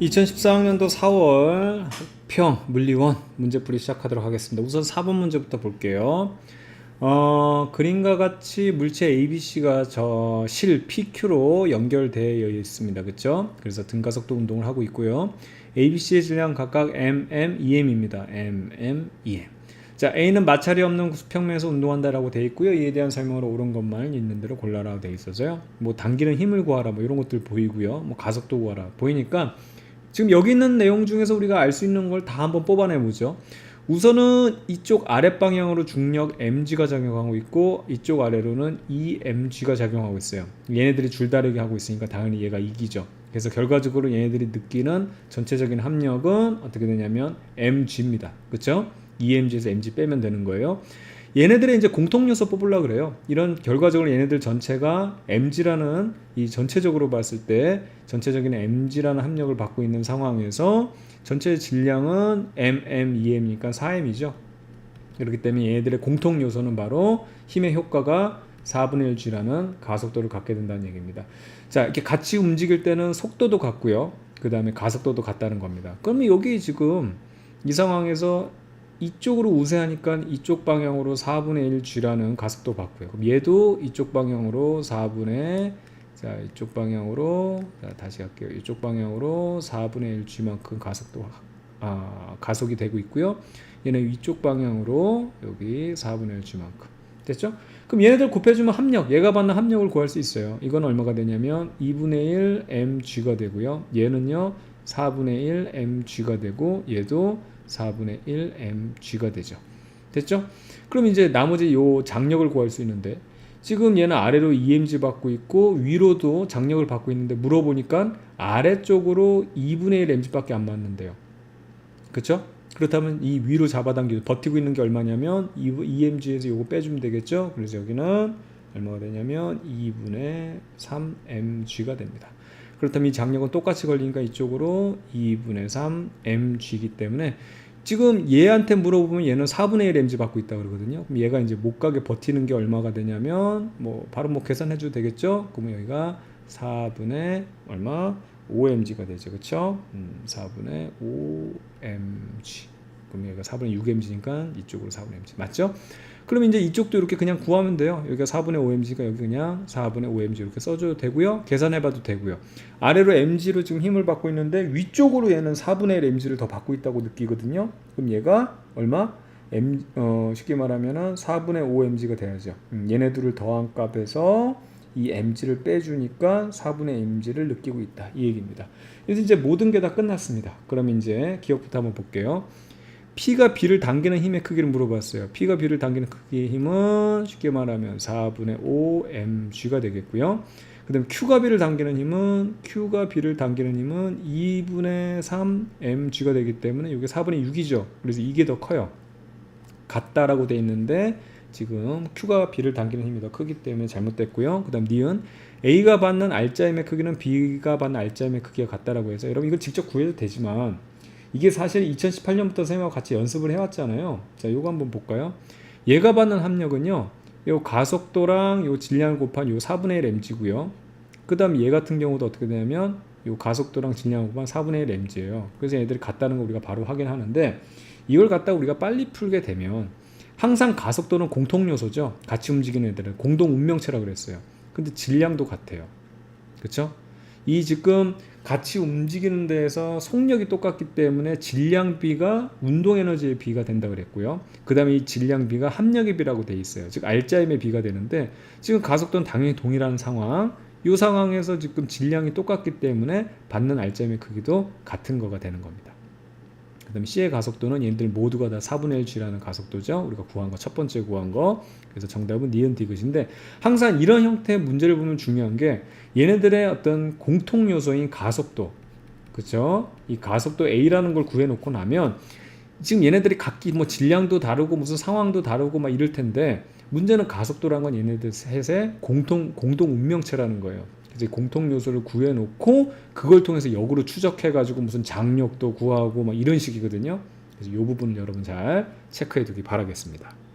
2014학년도 4월 학평 물리원 문제풀이 시작하도록 하겠습니다. 우선 4번 문제부터 볼게요. 어, 그림과 같이 물체 ABC가 저 실 PQ로 연결되어 있습니다. 그렇죠? 그래서 등가속도 운동을 하고 있고요. ABC의 질량 각각 MM, EM입니다. MM, EM. 자, A는 마찰이 없는 수평면에서 운동한다라고 되어 있고요. 이에 대한 설명으로 옳은 것만 있는 대로 골라라고 되어 있어서요. 뭐 당기는 힘을 구하라 뭐 이런 것들 보이고요. 뭐 가속도 구하라 보이니까 지금 여기 있는 내용 중에서 우리가 알 수 있는 걸 다 한번 뽑아내 보죠. 우선은 이쪽 아랫 방향으로 중력 mg가 작용하고 있고 이쪽 아래로는 emg가 작용하고 있어요. 얘네들이 줄다르기 하고 있으니까 당연히 얘가 이기죠. 그래서 결과적으로 얘네들이 느끼는 전체적인 합력은 어떻게 되냐면 mg입니다. 그렇죠? emg에서 mg 빼면 되는 거예요. 얘네들의 이제 공통 요소 뽑으려 그래요. 이런 결과적으로 얘네들 전체가 mg라는 이 전체적으로 봤을 때 전체적인 mg라는 합력을 받고 있는 상황에서 전체 질량은 mm, em이니까 4m이죠. 그렇기 때문에 얘네들의 공통 요소는 바로 힘의 효과가 4분의 1g라는 가속도를 갖게 된다는 얘기입니다. 자, 이렇게 같이 움직일 때는 속도도 같고요. 그 다음에 가속도도 같다는 겁니다. 그러면 여기 지금 이 상황에서 이쪽으로 우세하니까 이쪽 방향으로 4분의 1g라는 가속도 받고요. 그럼 얘도 이쪽 방향으로 4분의 자 이쪽 방향으로 자 다시 할게요. 이쪽 방향으로 4분의 1g만큼 가속도 아 가속이 되고 있고요. 얘는 위쪽 방향으로 여기 4분의 1g만큼 됐죠? 그럼 얘네들 곱해주면 합력, 얘가 받는 합력을 구할 수 있어요. 이건 얼마가 되냐면 2분의 1 mg가 되고요. 얘는요 4분의 1 mg가 되고 얘도 4분의 1 mg가 되죠. 됐죠? 그럼 이제 나머지 요 장력을 구할 수 있는데 지금 얘는 아래로 EMG 받고 있고 위로도 장력을 받고 있는데 물어보니까 아래쪽으로 2분의 1 mg밖에 안 맞는데요. 그렇죠? 그렇다면 이 위로 잡아당기고 버티고 있는 게 얼마냐면 EMG에서 요거 빼주면 되겠죠? 그래서 여기는 얼마가 되냐면 2분의 3 mg가 됩니다. 그렇다면 이 장력은 똑같이 걸리니까 이쪽으로 2분의 3 mg이기 때문에 지금 얘한테 물어보면 얘는 4분의 1 mg 받고 있다 그러거든요. 그럼 얘가 이제 못 가게 버티는 게 얼마가 되냐면 뭐 바로 뭐 계산해 줘도 되겠죠? 그러면 여기가 4분의 얼마 5mg가 되죠. 그렇죠? 음, 4분의 5mg. 그럼 얘가 4분의 6mg니까 이쪽으로 4분의 mg. 맞죠? 그럼 이제 이쪽도 이렇게 그냥 구하면 돼요. 여기가 4분의 5mg가 여기 그냥 4분의 5mg 이렇게 써줘도 되고요. 계산해봐도 되고요. 아래로 mg로 지금 힘을 받고 있는데 위쪽으로 얘는 4분의 1 mg를 더 받고 있다고 느끼거든요. 그럼 얘가 얼마? m 어, 쉽게 말하면은 4분의 5mg가 돼야죠. 음, 얘네들을 더한 값에서 이 mg를 빼주니까 4분의 mg를 느끼고 있다. 이 얘기입니다. 그래서 이제 모든 게 다 끝났습니다. 그럼 이제 기억부터 한번 볼게요. P가 B를 당기는 힘의 크기를 물어봤어요. P가 B를 당기는 크기의 힘은 쉽게 말하면 4분의 5 mg가 되겠고요. 그 다음에 Q가 B를 당기는 힘은 Q가 B를 당기는 힘은 2분의 3 mg가 되기 때문에 이게 4분의 6이죠. 그래서 이게 더 커요. 같다라고 돼 있는데 지금 Q가 B를 당기는 힘이 더 크기 때문에 잘못됐고요. 그 다음 니은 A가 받는 알짜임의 크기는 B가 받는 알짜임의 크기가 같다라고 해서 여러분 이걸 직접 구해도 되지만 이게 사실 2018년부터 선생님하고 같이 연습을 해왔잖아요. 자, 요거 한번 볼까요? 얘가 받는 합력은요. 요 가속도랑 요 질량을 곱한 요 4분의 1 mg고요. 그 다음 얘 같은 경우도 어떻게 되냐면 요 가속도랑 질량을 곱한 4분의 1 mg예요. 그래서 얘들이 같다는 거 우리가 바로 확인하는데 이걸 갖다 우리가 빨리 풀게 되면 항상 가속도는 공통 요소죠. 같이 움직이는 애들은 공동 운명체라 그랬어요. 근데 질량도 같아요. 그렇죠? 이 지금 같이 움직이는 데에서 속력이 똑같기 때문에 질량비가 운동 에너지의 비가 된다 그랬고요. 그다음에 이 질량비가 합력의 비라고 돼 있어요. 즉 알짜임의 비가 되는데 지금 가속도는 당연히 동일한 상황. 이 상황에서 지금 질량이 똑같기 때문에 받는 알짜임의 크기도 같은 거가 되는 겁니다. 그다음에 C의 가속도는 얘네들 모두가 다 4분의 1g라는 가속도죠. 우리가 구한 거 첫 번째 구한 거. 그래서 정답은 니은 디귿인데 항상 이런 형태의 문제를 보면 중요한 게 얘네들의 어떤 공통 요소인 가속도. 그렇죠? 이 가속도 A라는 걸 구해 놓고 나면 지금 얘네들이 각기 뭐 질량도 다르고 무슨 상황도 다르고 막 이럴 텐데 문제는 가속도란 건 얘네들 셋의 공통 공동 운명체라는 거예요. 이제 공통 요소를 구해 놓고 그걸 통해서 역으로 추적해 가지고 무슨 장력도 구하고 막 이런 식이거든요. 그래서 이 부분을 여러분 잘 체크해 두기 바라겠습니다.